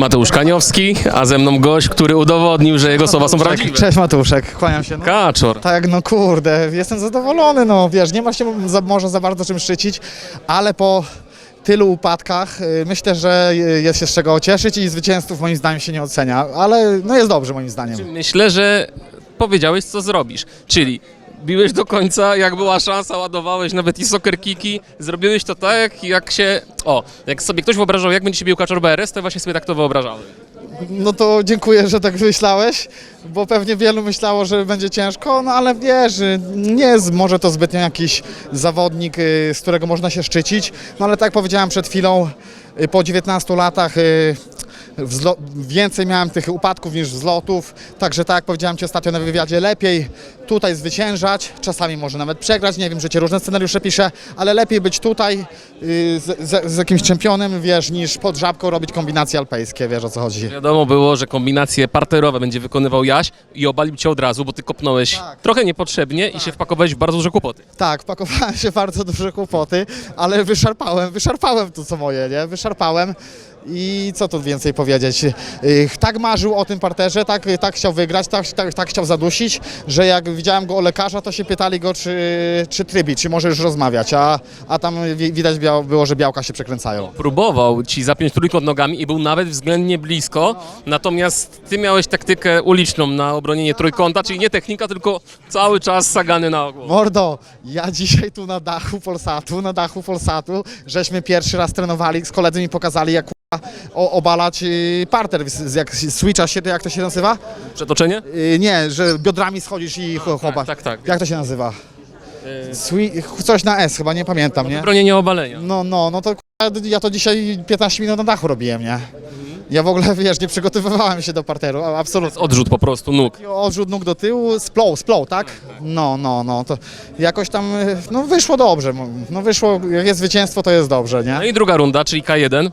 Mateusz Kaniowski, a ze mną gość, który udowodnił, że jego słowa są prawdziwe. Cześć Matuszek, kłaniam się. No. Kaczor. Tak, no kurde, jestem zadowolony, no wiesz, nie ma się za, może za bardzo czym szczycić, ale po tylu upadkach y, myślę, że y, jest się z czego cieszyć i zwycięzców moim zdaniem się nie ocenia, ale no jest dobrze moim zdaniem. Myślę, że powiedziałeś, co zrobisz. Czyli biłeś do końca, jak była szansa, ładowałeś nawet i soccer kiki. Zrobiłeś to tak, jak się... O, jak sobie ktoś wyobrażał, jak będzie się bił Kaczor BRS, to właśnie sobie tak to wyobrażałem. No to dziękuję, że tak myślałeś, bo pewnie wielu myślało, że będzie ciężko, no ale wiesz, nie jest może to zbytnio jakiś zawodnik, y, z którego można się szczycić, no ale tak powiedziałem przed chwilą, y, po 19 latach y, więcej miałem tych upadków niż wzlotów, także tak jak powiedziałem Ci ostatnio na wywiadzie, lepiej tutaj zwyciężać, czasami może nawet przegrać, nie wiem, że Ci różne scenariusze piszę, ale lepiej być tutaj y, z, z, z jakimś czempionem, wiesz, niż pod żabką robić kombinacje alpejskie, wiesz o co chodzi. Wiadomo było, że kombinacje parterowe będzie wykonywał Jaś i obalił cię od razu, bo ty kopnąłeś Tak. trochę niepotrzebnie i się wpakowałeś w bardzo duże kłopoty. Tak, pakowałem się w bardzo duże kłopoty, ale wyszarpałem, wyszarpałem to co moje, nie? Wyszarpałem i co tu więcej powiedzieć. Tak marzył o tym parterze, tak, tak chciał wygrać, tak, tak, tak chciał zadusić, że jak widziałem go o lekarza, to się pytali go, czy, czy trybi, czy może już rozmawiać, a, a tam wi- widać było, że białka się przekręcają. Próbował ci zapiąć trójkąt nogami i był nawet względnie blisko, natomiast ty miałeś taktykę uliczną na obronienie trójkąta, czyli nie technika, tylko cały czas sagany na ogół. Mordo, ja dzisiaj tu na dachu Polsatu, na dachu Polsatu, żeśmy pierwszy raz trenowali, z koledzy mi pokazali jak o, obalać yy, parter, z- jak switcha się, to jak to się nazywa? Przetoczenie? Yy, nie, że biodrami schodzisz i ch- chłopak. tak, tak. Jak to się nazywa? Swi- coś na S chyba, nie pamiętam, nie? Bronienie obalenia. No, no, no to ja to dzisiaj 15 minut na dachu robiłem, nie? Ja w ogóle, wiesz, nie przygotowywałem się do parteru, a- absolutnie. Odrzut po prostu nóg. Odrzut nóg do tyłu, splął, splął, tak? No, no, no, to jakoś tam, y, no wyszło dobrze, no wyszło, jak jest zwycięstwo, to jest dobrze, No nie? i druga runda, czyli K1.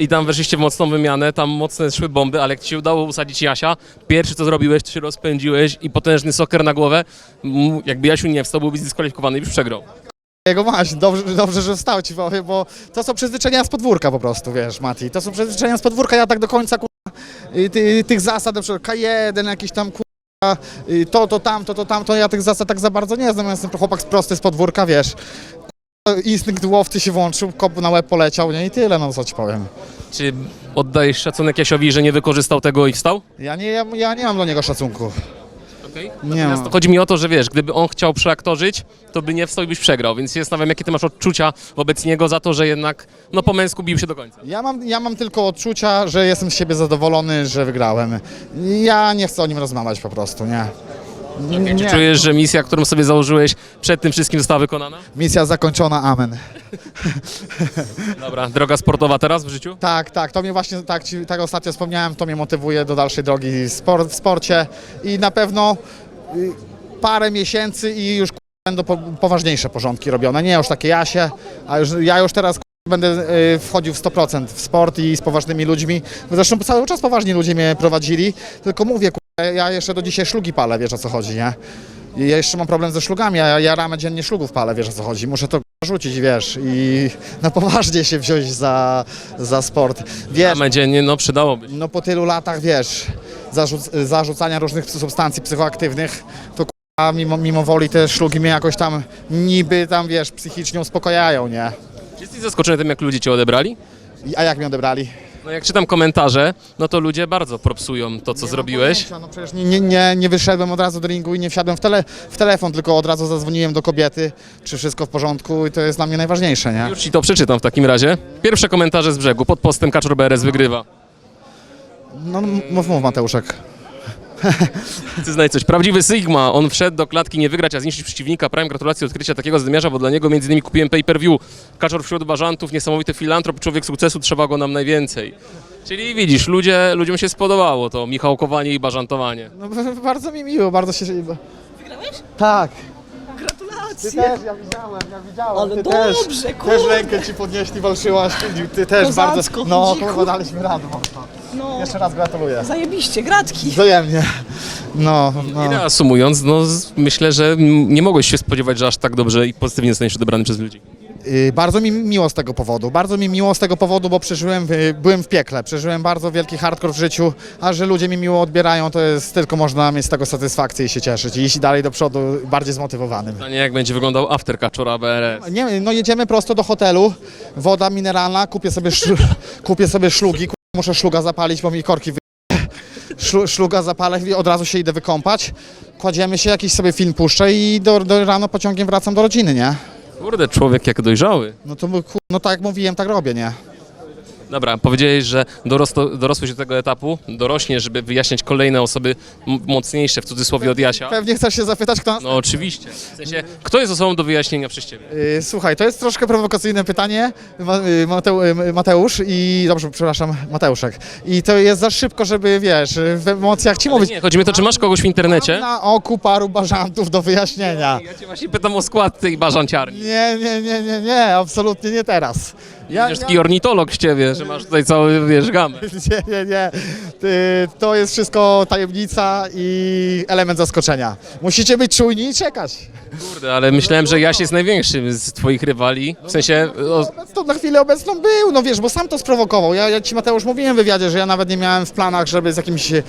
I tam weszliście w mocną wymianę, tam mocne szły bomby, ale jak ci się udało usadzić Jasia, pierwszy co zrobiłeś, to się rozpędziłeś i potężny soker na głowę. Jakby Jasiu nie wstał, byłbyś zdyskwalifikowany i byś przegrał. Jego maś, dobrze, dobrze, że wstał ci powiem, bo to są przyzwyczajenia z podwórka po prostu, wiesz, Mati, to są przyzwyczajenia z podwórka, ja tak do końca, kurwa, y, ty, tych zasad, na przykład K1, jakiś tam, kurwa, to, to, tamto, to, tamto, ja tych zasad tak za bardzo nie znam, ja jestem chłopak prosty z podwórka, wiesz, instynkt łowcy się włączył, kop na łeb poleciał, nie, i tyle, no co ci powiem. Czy oddajesz szacunek Jasiowi, że nie wykorzystał tego i wstał? Ja nie, ja, ja nie mam do niego szacunku. Okay. Nie Natomiast ma. chodzi mi o to, że wiesz, gdyby on chciał przeaktorzyć, to by nie wstał i byś przegrał, więc się zastanawiam, jakie ty masz odczucia wobec niego za to, że jednak, no po męsku bił się do końca. Ja mam, ja mam tylko odczucia, że jestem z siebie zadowolony, że wygrałem. Ja nie chcę o nim rozmawiać po prostu, nie. Czy czujesz, że misja, którą sobie założyłeś przed tym wszystkim została wykonana? Misja zakończona, amen. Dobra, droga sportowa teraz w życiu? Tak, tak, to mnie właśnie, tak, ci, tak ostatnio wspomniałem, to mnie motywuje do dalszej drogi w spor, w sporcie i na pewno y, parę miesięcy i już będą po, poważniejsze porządki robione, nie już takie jasie, a już, ja już teraz będę y, wchodził w 100% w sport i z poważnymi ludźmi, zresztą cały czas poważni ludzie mnie prowadzili, tylko mówię, ja jeszcze do dzisiaj szlugi palę, wiesz o co chodzi, nie? I ja jeszcze mam problem ze szlugami, ja, ja ramę dziennie szlugów palę, wiesz o co chodzi, muszę to rzucić, wiesz, i na poważnie się wziąć za, za sport. Wiesz, A dziennie, no przydałoby się. no po tylu latach, wiesz, zarzuc zarzucania różnych substancji psychoaktywnych, to k***a, mimo, mimo woli te szlugi mnie jakoś tam niby tam, wiesz, psychicznie uspokajają, nie? Jesteś zaskoczony tym, jak ludzie cię odebrali? I- A jak mnie odebrali? No jak czytam komentarze, no to ludzie bardzo propsują to, co Nie mam zrobiłeś. pojęcia, No przecież nie, nie, nie, nie wyszedłem od razu do ringu i nie wsiadłem w, tele, w telefon, tylko od razu zadzwoniłem do kobiety, czy wszystko w porządku i to jest dla mnie najważniejsze, nie? Już ci to przeczytam w takim razie. Pierwsze komentarze z brzegu, pod postem Kaczor BRS wygrywa. No mów, mów Mateuszek. Ty znaj coś. Prawdziwy Sigma, on wszedł do klatki nie wygrać, a zniszczyć przeciwnika. Prime gratulacje odkrycia takiego zdymiarza, bo dla niego między innymi kupiłem pay-per-view. Kaczor wśród bażantów, niesamowity filantrop, człowiek sukcesu, trzeba go nam najwięcej. Czyli widzisz, ludzie, ludziom się spodobało to Michałkowanie i bażantowanie. No bardzo mi miło, bardzo się... Wygrałeś? Tak. Ty Gratulacje! też, ja widziałem, ja widziałem. Ale ty dobrze, też, też kurde. rękę ci podnieśli, walczyłaś, ty, ty też Kozacko, bardzo. No, chodziku. kurwa, daliśmy radę mocno. No, Jeszcze raz gratuluję. zajebiście, gratki. Wzajemnie. No, I no. reasumując, no z- myślę, że m- nie mogłeś się spodziewać, że aż tak dobrze i pozytywnie zostaniesz odebrany przez ludzi. Y, Bardzo mi miło z tego powodu, bardzo mi miło z tego powodu, bo przeżyłem, y, byłem w piekle, przeżyłem bardzo wielki hardcore w życiu, a że ludzie mi miło odbierają, to jest tylko można mieć z tego satysfakcję i się cieszyć i iść dalej do przodu bardziej zmotywowanym. Pytanie, jak będzie wyglądał after Kaczora BRS. Nie, no jedziemy prosto do hotelu, woda mineralna, kupię sobie, szl- kupię sobie szlugi, muszę szluga zapalić, bo mi korki wy... Szlu, szluga zapalę i od razu się idę wykąpać, kładziemy się, jakiś sobie film puszczę i do, do rano pociągiem wracam do rodziny, nie? Kurde, człowiek jak dojrzały. No to ku- no tak jak mówiłem, tak robię, nie? Dobra, powiedziałeś, że dorosto, dorosłeś do tego etapu, dorośniesz, żeby wyjaśniać kolejne osoby m- mocniejsze, w cudzysłowie od Jasia. Pewnie chcesz się zapytać, kto nas... No oczywiście. W sensie, kto jest osobą do wyjaśnienia przez ciebie? Yy, Słuchaj, to jest troszkę prowokacyjne pytanie, Ma- Mateu, yy, Mateusz i, dobrze, przepraszam, Mateuszek. I to jest za szybko, żeby, wiesz, w emocjach ci mówić. Nie, chodzi mi o to, czy masz kogoś w internecie? Na oku paru bażantów do wyjaśnienia. Ja cię właśnie pytam o skład tej bażanciarni. Nie, nie, nie, nie, nie, absolutnie nie teraz. Ja, taki ornitolog z ciebie, że masz tutaj cały, wiesz, gamę. nie, nie, nie. Ty- To jest wszystko tajemnica i element zaskoczenia. Musicie być czujni i czekać. Kurde, ale myślałem, że Jaś jest największym z twoich rywali. W sensie, o, To na chwilę obecną był, no wiesz, bo sam to sprowokował. Ja, ja ci Mateusz mówiłem w wywiadzie, że ja nawet nie miałem w planach, żeby z jakimś yy,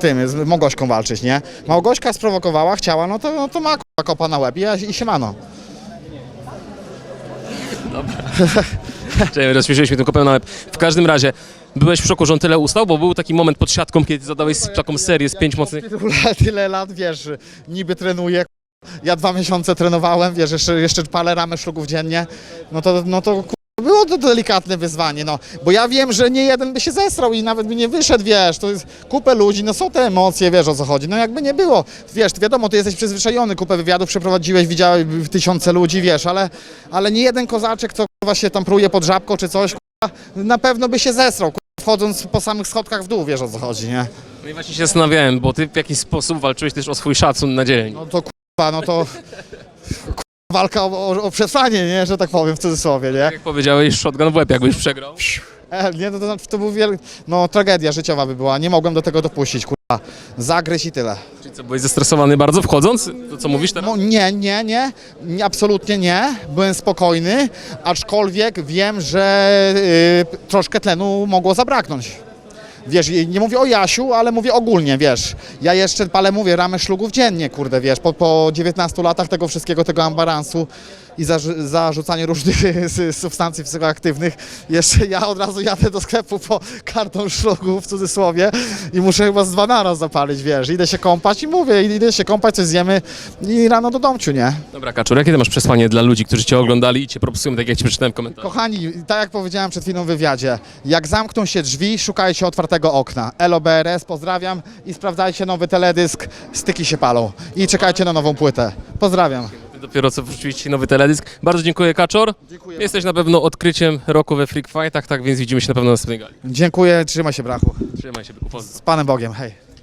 tym, z Małgośką walczyć, nie? Małgośka sprowokowała, chciała, no to, no to ma k***a, kopa na łeb i, ja- i siemano. Czekaj, rozśmieszyliśmy tym kopem na łeb. W każdym razie, byłeś w szoku, że on tyle ustał, bo był taki moment pod siatką, kiedy zadałeś taką serię z pięć mocnych... Tyle, tyle lat, wiesz, niby trenuję, ja dwa miesiące trenowałem, wiesz, jeszcze, jeszcze palę ramy szlugów dziennie, no to, no to było to delikatne wyzwanie, no, bo ja wiem, że nie jeden by się zesrał i nawet by nie wyszedł, wiesz, to jest kupę ludzi, no są te emocje, wiesz o co chodzi, no jakby nie było, wiesz, wiadomo, ty jesteś przyzwyczajony, kupę wywiadów przeprowadziłeś, widziałeś tysiące ludzi, wiesz, ale, ale nie jeden kozaczek, co kurwa się tam pruje pod żabką czy coś, kurwa, na pewno by się zesrał, kurwa, wchodząc po samych schodkach w dół, wiesz o co chodzi, nie? No i właśnie się zastanawiałem, bo ty w jakiś sposób walczyłeś też o swój szacun na dzień. No to kurwa, no to walka o, o, o przetrwanie, nie, że tak powiem w cudzysłowie, nie? Jak powiedziałeś, shotgun w łeb, jakbyś przegrał. E, nie, no to, to, to był wiel... no tragedia życiowa by była, nie mogłem do tego dopuścić, kurwa. Zagryź i tyle. Czyli co, byłeś zestresowany bardzo wchodząc? To co mówisz teraz? No, nie, nie, nie, nie, absolutnie nie, byłem spokojny, aczkolwiek wiem, że y, troszkę tlenu mogło zabraknąć. Wiesz, nie mówię o Jasiu, ale mówię ogólnie, wiesz. Ja jeszcze palę, mówię, ramę szlugów dziennie, kurde, wiesz, po, po 19 latach tego wszystkiego, tego ambaransu i zarzu- zarzucanie różnych substancji psychoaktywnych, jeszcze ja od razu jadę do sklepu po karton szlugów, w cudzysłowie, i muszę chyba z dwa naraz zapalić, wiesz. Idę się kąpać i mówię, idę się kąpać, coś zjemy i rano do domciu, nie? Dobra, Kaczor, jakie ty masz przesłanie dla ludzi, którzy cię oglądali i cię propsują, tak jak ci przeczytałem w komentarzu? Kochani, tak jak powiedziałem przed chwilą w wywiadzie, jak zamkną się drzwi, szukajcie otwartego okna. Elo BRS, pozdrawiam i sprawdzajcie nowy teledysk, styki się palą. I czekajcie na nową płytę. Pozdrawiam. Dopiero co wrzuciliście nowy teledysk. Bardzo dziękuję, Kaczor. Dziękuję. Jesteś na pewno odkryciem roku we Freak Fightach, tak więc widzimy się na pewno na następnej gali. Dziękuję, trzymaj się brachu. Trzymaj się, byku, pozdro. Z Panem Bogiem, hej.